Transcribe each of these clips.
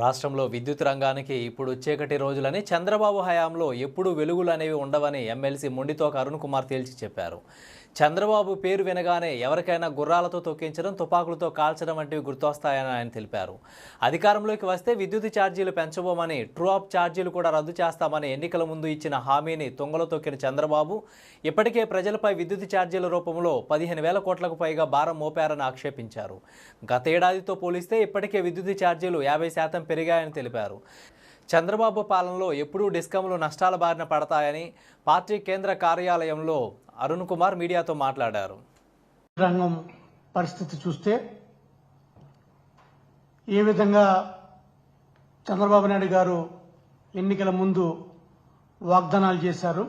రాష్ట్రంలో విద్యుత్ రంగానికి ఇప్పుడు చీకటి రోజులని చంద్రబాబు హయాంలో ఎప్పుడూ వెలుగులు అనేవి ఉండవని ఎమ్మెల్సీ మొండితోక అరుణ్ కుమార్ తేల్చి చెప్పారు. చంద్రబాబు పేరు వినగానే ఎవరికైనా గుర్రాలతో తొక్కించడం తుపాకులతో కాల్చడం వంటివి గుర్తొస్తాయని ఆయన తెలిపారు. అధికారంలోకి వస్తే విద్యుత్ ఛార్జీలు పెంచబోమని ట్రూఆప్ ఛార్జీలు కూడా రద్దు చేస్తామని ఎన్నికల ముందు ఇచ్చిన హామీని తుంగలో తొక్కిన చంద్రబాబు ఇప్పటికే ప్రజలపై విద్యుత్ ఛార్జీల రూపంలో పదిహేను వేల కోట్లకు పైగా భారం మోపారని ఆక్షేపించారు. గతేడాదితో పోలిస్తే ఇప్పటికే విద్యుత్ ఛార్జీలు యాభై శాతం పెరిగాయని తెలిపారు. చంద్రబాబు పాలనలో ఎప్పుడూ డిస్కంలు నష్టాల బారిన పడతాయని పార్టీ కేంద్ర కార్యాలయంలో అరుణ్ కుమార్ మీడియాతో మాట్లాడారు. రంగం పరిస్థితి చూస్తే ఏ విధంగా చంద్రబాబు నాయుడు గారు ఎన్నికల ముందు వాగ్దానాలు చేశారు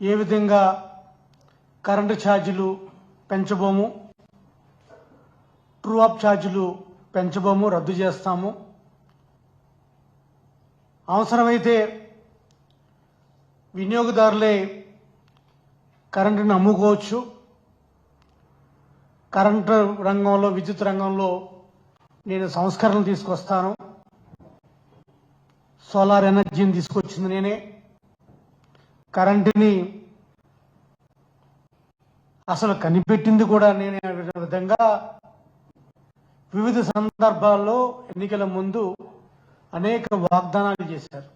ఏ విధంగా కరెంటు ఛార్జీలు పెంచబోము ట్రూ అప్ ఛార్జీలు పెంచబోము రద్దు చేస్తాము. అవసరమైతే వినియోగదారులే కరెంటును అమ్ముకోవచ్చు కరెంటు రంగంలో విద్యుత్ రంగంలో నేను సంస్కరణలు తీసుకొస్తాను. సోలార్ ఎనర్జీని తీసుకొచ్చింది నేనే. కరెంటుని అసలు కనిపెట్టింది కూడా నేనే విధంగా వివిధ సందర్భాల్లో ఎన్నికల ముందు అనేక వాగ్దానాలు చేశారు.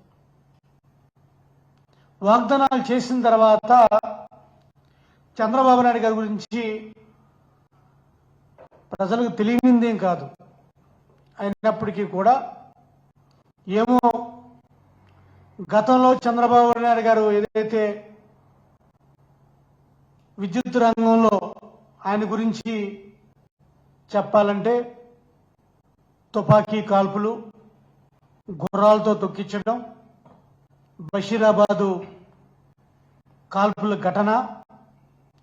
వాగ్దానాలు చేసిన తర్వాత చంద్రబాబు నాయుడు గారి గురించి ప్రజలకు తెలియనిందేం కాదు. అయినప్పటికీ కూడా ఏమో గతంలో చంద్రబాబు నాయుడు గారు ఏదైతే విద్యుత్ రంగంలో ఆయన గురించి చెప్పాలంటే తుపాకీ కాల్పులు గుర్రాలతో తొక్కించడం బషీరాబాదు కాల్పుల ఘటన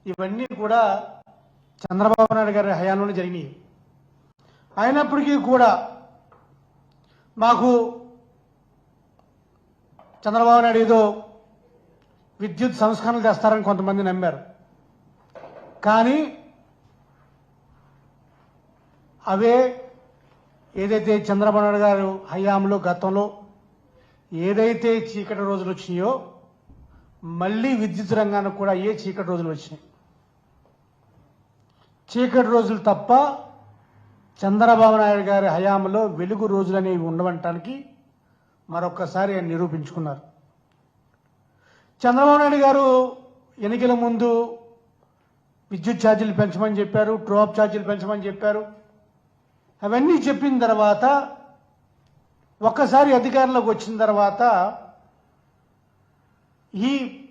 ఇవన్నీ కూడా చంద్రబాబు నాయుడు గారి హయాంలోనే జరిగినాయి. అయినప్పటికీ కూడా మాకు చంద్రబాబు నాయుడు ఏదో విద్యుత్ సంస్కరణలు చేస్తారని కొంతమంది నమ్మారు. కానీ అవే ఏదైతే చంద్రబాబు నాయుడు గారు హయాంలో గతంలో ఏదైతే చీకటి రోజులు వచ్చినాయో మళ్ళీ విద్యుత్ రంగానికి కూడా ఏ చీకటి రోజులు వచ్చినాయి. చీకటి రోజులు తప్ప చంద్రబాబు నాయుడు గారి హయాంలో వెలుగు రోజులు అనేవి ఉండవటానికి మరొక్కసారి ఆయన నిరూపించుకున్నారు. చంద్రబాబు నాయుడు గారు ఎన్నికల ముందు విద్యుత్ ఛార్జీలు పెంచమని చెప్పారు డ్రాప్ ఛార్జీలు పెంచమని చెప్పారు. అవన్నీ చెప్పిన తర్వాత ఒక్కసారి అధికారంలోకి వచ్చిన తర్వాత ఈ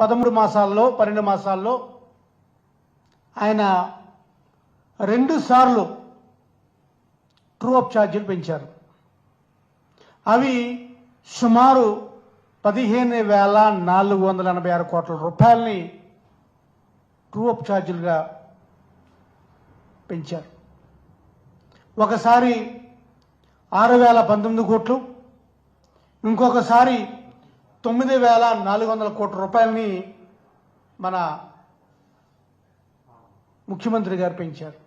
పదమూడు మాసాల్లో పన్నెండు మాసాల్లో ఆయన రెండు సార్లు ట్రూ అప్ ఛార్జీలు పెంచారు. అవి సుమారు పదిహేను వేల నాలుగు వందల ఎనభై ఆరు కోట్ల రూపాయలని ట్రూ అప్ ఛార్జీలుగా పెంచారు. ఒకసారి ఆరు వేల పంతొమ్మిది కోట్లు ఇంకొకసారి తొమ్మిది వేల నాలుగు వందల కోట్ల రూపాయలని మన ముఖ్యమంత్రి గారు పెంచారు.